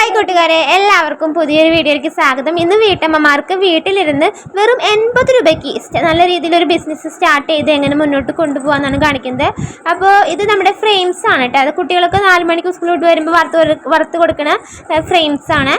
Hi കൂട്ടുകാരെ എല്ലാവർക്കും പുതിയൊരു വീഡിയോയിലേക്ക് സ്വാഗതം. ഇന്ന് വീട്ടമ്മമാർക്ക് വീട്ടിലിരുന്ന് വെറും എൺപത് രൂപയ്ക്ക് നല്ല രീതിയിൽ ഒരു ബിസിനസ് സ്റ്റാർട്ട് ചെയ്ത് എങ്ങനെ മുന്നോട്ട് കൊണ്ടുപോകാന്നാണ് കാണിക്കുന്നത്. അപ്പോൾ ഇത് നമ്മുടെ ഫ്രെയിംസ് ആണ് കേട്ടോ അത് കുട്ടികൾക്ക് നാല് മണിക്ക് സ്കൂളിൽ വിട്ട് വരുമ്പോൾ വറുത്ത് വറുത്ത് കൊടുക്കുന്ന ഫ്രെയിംസ് ആണ്.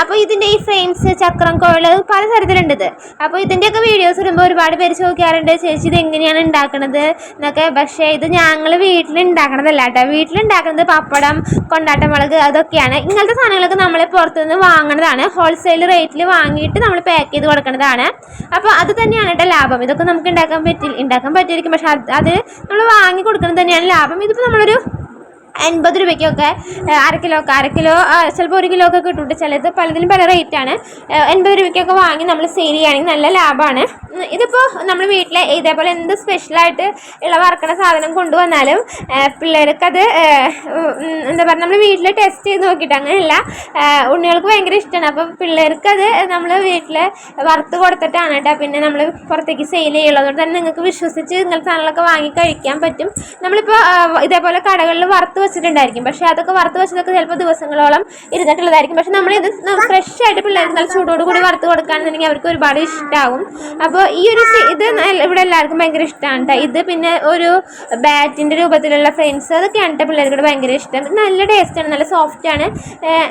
അപ്പോൾ ഇതിന്റെ ഈ ഫ്രെയിംസ് ചക്രം കോഴ് പല തരത്തിലുണ്ട് ഇത്. അപ്പോൾ ഇതിന്റെയൊക്കെ വീഡിയോസ് ഇടുമ്പോൾ ഒരുപാട് പേര് ചോദിക്കാറുണ്ട് ചേച്ചി ഇത് എങ്ങനെയാണ് ഉണ്ടാക്കുന്നത് എന്നൊക്കെ. പക്ഷേ ഇത് ഞങ്ങൾ വീട്ടിൽ ഉണ്ടാക്കണതല്ല കേട്ടോ വീട്ടിലുണ്ടാക്കുന്നത് പപ്പടം കൊണ്ടാട്ടമുളക് അതൊക്കെയാണ്. ഇങ്ങനത്തെ സാധനങ്ങളൊക്കെ നമ്മൾ പുറത്തുനിന്ന് വാങ്ങണതാണ് ഹോൾസെയിൽ റേറ്റിൽ വാങ്ങിയിട്ട് നമ്മൾ പാക്ക് ചെയ്ത് കൊടുക്കുന്നതാണ്. അപ്പോൾ അത് തന്നെയാണ് കേട്ടോ ലാഭം. ഇതൊക്കെ നമുക്ക് ഉണ്ടാക്കാൻ പറ്റി ഉണ്ടാക്കാൻ പറ്റിയിരിക്കും. പക്ഷേ അത് നമ്മൾ വാങ്ങി കൊടുക്കുന്നത് തന്നെയാണ് ലാഭം. ഇതിപ്പോൾ നമ്മളൊരു എൺപത് രൂപയ്ക്കൊക്കെ അര കിലോ ഒക്കെ അര കിലോ ചിലപ്പോൾ ഒരു കിലോ ഒക്കെ കിട്ടും. ചിലത് പലതിനും പല റേറ്റാണ് എൺപത് രൂപയ്ക്കൊക്കെ വാങ്ങി നമ്മൾ സെയിൽ ചെയ്യുകയാണെങ്കിൽ നല്ല ലാഭമാണ്. ഇതിപ്പോൾ നമ്മൾ വീട്ടിലെ ഇതേപോലെ എന്ത് സ്പെഷ്യലായിട്ട് ഉള്ള വറക്കണ സാധനം കൊണ്ടുവന്നാലും പിള്ളേർക്കത് എന്താ പറയുക നമ്മൾ വീട്ടിൽ ടെസ്റ്റ് ചെയ്ത് നോക്കിയിട്ട് അങ്ങനെയല്ല ഉണ്ണികൾക്ക് ഭയങ്കര ഇഷ്ടമാണ്. അപ്പം പിള്ളേർക്കത് നമ്മൾ വീട്ടിൽ വറുത്ത് കൊടുത്തിട്ടാണ് കേട്ടോ. പിന്നെ നമ്മൾ പുറത്തേക്ക് സെയിൽ ചെയ്യുള്ളൂ അതുകൊണ്ട് തന്നെ നിങ്ങൾക്ക് വിശ്വസിച്ച് ഇങ്ങനത്തെ സാധനങ്ങളൊക്കെ വാങ്ങി കഴിക്കാൻ പറ്റും. നമ്മളിപ്പോൾ ഇതേപോലെ കടകളിൽ വറുത്ത് വെച്ചിട്ടുണ്ടായിരിക്കും. പക്ഷേ അതൊക്കെ വറുത്ത് വെച്ചതൊക്കെ ചിലപ്പോൾ ദിവസങ്ങളോളം ഇരുന്നിട്ടുള്ളതായിരിക്കും. പക്ഷേ നമ്മളിത് ഫ്രഷ് ആയിട്ട് പിള്ളേർ നല്ല ചൂടോട് കൂടി വറുത്ത് കൊടുക്കുകയാണെന്നുണ്ടെങ്കിൽ അവർക്ക് ഒരുപാട് ഇഷ്ടമാവും അപ്പോൾ ഈ ഒരു ഇത് ഇവിടെ എല്ലാവർക്കും ഭയങ്കര ഇഷ്ടമാണ് ഇത് പിന്നെ ഒരു ബാറ്റിന്റെ രൂപത്തിലുള്ള ഫ്രെയിംസ് അതൊക്കെയാണ് കേട്ടോ പിള്ളേർക്ക് ഭയങ്കര ഇഷ്ടം. നല്ല ടേസ്റ്റാണ് നല്ല സോഫ്റ്റ് ആണ്.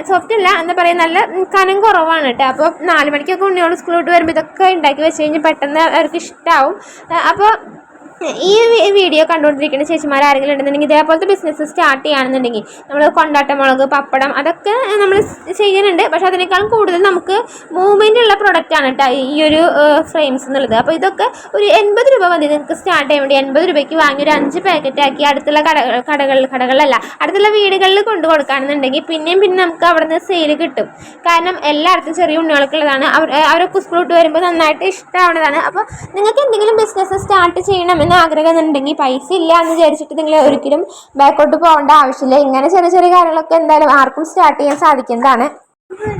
സോഫ്റ്റ് അല്ല എന്താ പറയുക നല്ല കനം കുറവാണ് കേട്ടോ അപ്പോൾ നാല് മണിക്കൊക്കെ ഉണ്ണിയോട് സ്കൂളിലോട്ട് വരുമ്പോൾ ഇതൊക്കെ ഉണ്ടാക്കി വെച്ച് കഴിഞ്ഞാൽ പെട്ടെന്ന് അവർക്ക് ഇഷ്ടമാവും അപ്പോൾ ഈ വീഡിയോ കണ്ടുകൊണ്ടിരിക്കുന്ന ചേച്ചിമാർ ആരെങ്കിലും ഉണ്ടെന്നുണ്ടെങ്കിൽ ഇതേപോലത്തെ ബിസിനസ് സ്റ്റാർട്ട് ചെയ്യുകയാണെന്നുണ്ടെങ്കിൽ നമ്മൾ കൊണ്ടാട്ടമുളക് പപ്പടം അതൊക്കെ നമ്മൾ ചെയ്യുന്നുണ്ട്. പക്ഷേ അതിനേക്കാളും കൂടുതൽ നമുക്ക് മൂവ്മെന്റ് ഉള്ള പ്രൊഡക്റ്റാണ് കേട്ടോ ഈ ഒരു ഫ്രെയിംസ് എന്നുള്ളത്. അപ്പോൾ ഇതൊക്കെ ഒരു എൺപത് രൂപ മതി നിങ്ങൾക്ക് സ്റ്റാർട്ട് ചെയ്യാൻ വേണ്ടി. എൺപത് രൂപയ്ക്ക് വാങ്ങി ഒരു അഞ്ച് പാക്കറ്റ് ആക്കി അടുത്തുള്ള കട കടകളിൽ കടകളിലല്ല അടുത്തുള്ള വീടുകളിൽ കൊണ്ടു കൊടുക്കുകയാണെന്നുണ്ടെങ്കിൽ പിന്നെയും പിന്നെ നമുക്ക് അവിടെ നിന്ന് സെയിൽ കിട്ടും. കാരണം എല്ലായിടത്തും ചെറിയ ഉണ്ണികൾക്കുള്ളതാണ് അവർ അവരൊക്കെ സ്കൂൾ വരുമ്പോൾ നന്നായിട്ട് ഇഷ്ടമാവുന്നതാണ്. അപ്പോൾ നിങ്ങൾക്ക് എന്തെങ്കിലും ബിസിനസ് സ്റ്റാർട്ട് ചെയ്യണമെന്ന് ആഗ്രഹം എന്നുണ്ടെങ്കിൽ പൈസ ഇല്ല എന്ന് വിചാരിച്ചിട്ട് നിങ്ങൾ ഒരിക്കലും ബാക്കോട്ട് പോകേണ്ട ആവശ്യമില്ല. ഇങ്ങനെ ചെറിയ ചെറിയ കാര്യങ്ങളൊക്കെ എന്തായാലും ആർക്കും സ്റ്റാർട്ട് ചെയ്യാൻ സാധിക്കുന്നതാണ്.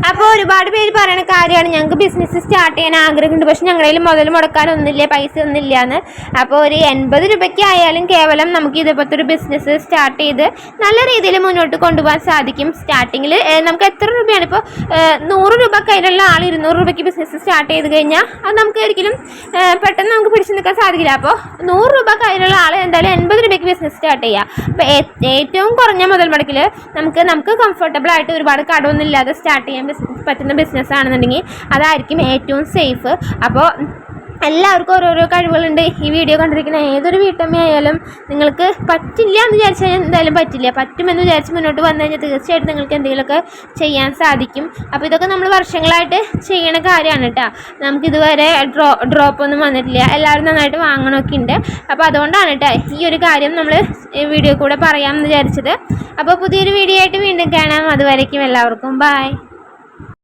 അപ്പോൾ ഒരുപാട് പേര് പറയുന്ന കാര്യമാണ്. ഞങ്ങൾക്ക് ബിസിനസ് സ്റ്റാർട്ട് ചെയ്യാൻ ആഗ്രഹമുണ്ട്. പക്ഷെ ഞങ്ങളുടെ കയ്യിൽ മുതൽ മുടക്കാനൊന്നുമില്ല പൈസ ഒന്നുമില്ല എന്ന് അപ്പോൾ ഒരു എൺപത് രൂപയ്ക്ക് ആയാലും കേവലം നമുക്ക് ഇതേപോലത്തെ ഒരു ബിസിനസ് സ്റ്റാർട്ട് ചെയ്ത് നല്ല രീതിയിൽ മുന്നോട്ട് കൊണ്ടുപോകാൻ സാധിക്കും. സ്റ്റാർട്ടിങ്ങിൽ നമുക്ക് എത്ര രൂപയാണ് ഇപ്പോൾ നൂറ് രൂപ കയ്യിലുള്ള ആൾ ഇരുന്നൂറ് രൂപയ്ക്ക് ബിസിനസ് സ്റ്റാർട്ട് ചെയ്ത് കഴിഞ്ഞാൽ അത് നമുക്ക് ഒരിക്കലും പെട്ടെന്ന് നമുക്ക് പിടിച്ചു നിൽക്കാൻ സാധിക്കില്ല. അപ്പോൾ നൂറ് രൂപ കയ്യിലുള്ള ആൾ എന്തായാലും എൺപത് രൂപയ്ക്ക് ബിസിനസ് സ്റ്റാർട്ട് ചെയ്യുക അപ്പോൾ ഏറ്റവും കുറഞ്ഞ മുതൽ മുടക്കിൽ നമുക്ക് നമുക്ക് കംഫർട്ടബിൾ ആയിട്ട് ഒരുപാട് കടമൊന്നും ഇല്ലാതെ സ്റ്റാർട്ട് ചെയ്യാൻ ബിസ് പറ്റുന്ന ബിസിനസ് ആണെന്നുണ്ടെങ്കിൽ അതായിരിക്കും ഏറ്റവും സേഫ് അപ്പോൾ എല്ലാവർക്കും ഓരോരോ കഴിവുകളുണ്ട്. ഈ വീഡിയോ കണ്ടിരിക്കുന്ന ഏതൊരു വീട്ടമ്മയായാലും നിങ്ങൾക്ക് പറ്റില്ല എന്ന് വിചാരിച്ചു കഴിഞ്ഞാൽ എന്തായാലും പറ്റില്ല. പറ്റുമെന്ന് വിചാരിച്ച് മുന്നോട്ട് വന്നു കഴിഞ്ഞാൽ തീർച്ചയായിട്ടും നിങ്ങൾക്ക് എന്തെങ്കിലുമൊക്കെ ചെയ്യാൻ സാധിക്കും. അപ്പോൾ ഇതൊക്കെ നമ്മൾ വർഷങ്ങളായിട്ട് ചെയ്യണ കാര്യമാണ് കേട്ടോ. നമുക്ക് ഇതുവരെ ഡ്രോ ഡ്രോപ്പ് ഒന്നും വന്നിട്ടില്ല. എല്ലാവരും നന്നായിട്ട് വാങ്ങണമൊക്കെ ഉണ്ട്. അപ്പോൾ അതുകൊണ്ടാണ് കേട്ടോ ഈ ഒരു കാര്യം നമ്മൾ വീഡിയോ കൂടെ പറയാമെന്ന് വിചാരിച്ചത്. അപ്പോൾ പുതിയൊരു വീഡിയോ ആയിട്ട് വീണ്ടും കാണാം. അതുവരേക്കും എല്ലാവർക്കും. ബായ്